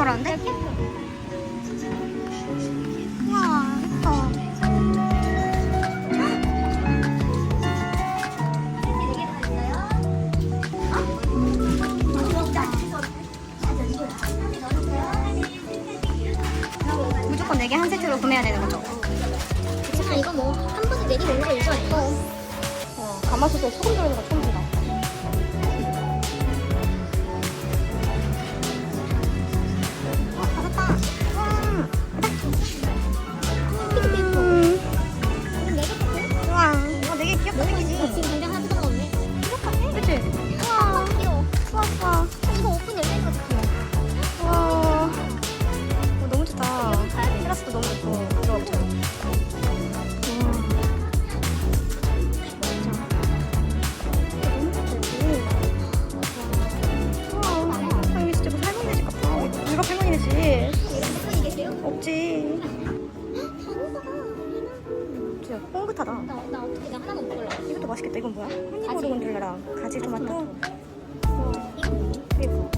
그런데? 와, 예뻐. 무조건 네 내게 한 세트로 구매해야 되는 거죠? 그치만 이거 뭐 한 번에 내리는 거 이거 예뻐. 어, 가마솥에 소금 들어가는 거 처음 본다. 없지? 진짜 뽕긋하다. 나, 나 어떻게 나 하나 먹으려고. 이것도 맛있겠다. 이건 뭐야? 햄버거 건들레랑 가지 토마토. 어, 그리고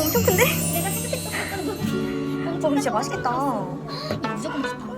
엄청 큰데? 내가 생각했던 것보다 너무 어, 진짜 맛있겠다. 아, 이거 무조건 맛있다.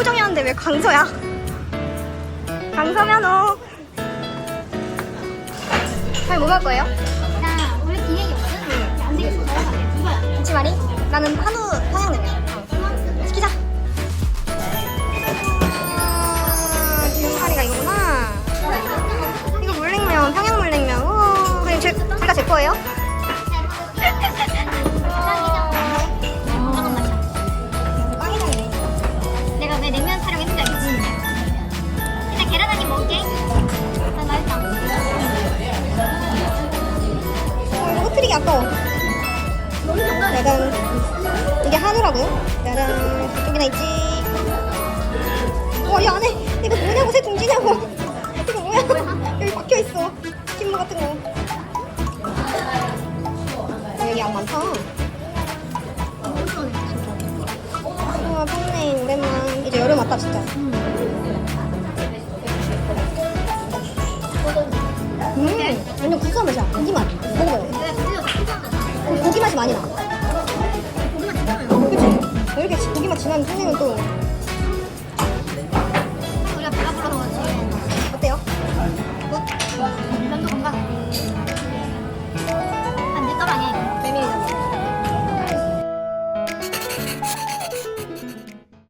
호정이었는데 왜 광서야? 강서면허. 잘뭐 먹을 거예요? 나 원래 비행이거든? 안 되겠어. 김치말이? 나는 한우 서양 냄새. 시키자. 아, 김치말이가 이거구나. 이거 물냉면, 평양 물냉면. 오, 그냥 제, 둘다제 거예요? 짜란. 이쪽이나 있지. 와, 이 안에 이거 뭐냐고 새 둥지냐고. 이거 뭐야? 여기 박혀 있어. 침무 같은 거. 여기 안 많다. 우와, 팬네 오랜만. 이제 여름 왔다 진짜. 음, 완전 구수한 맛이야. 고기 맛. 먹어봐요. 고기 맛이 많이 나. 진한 팬네는 또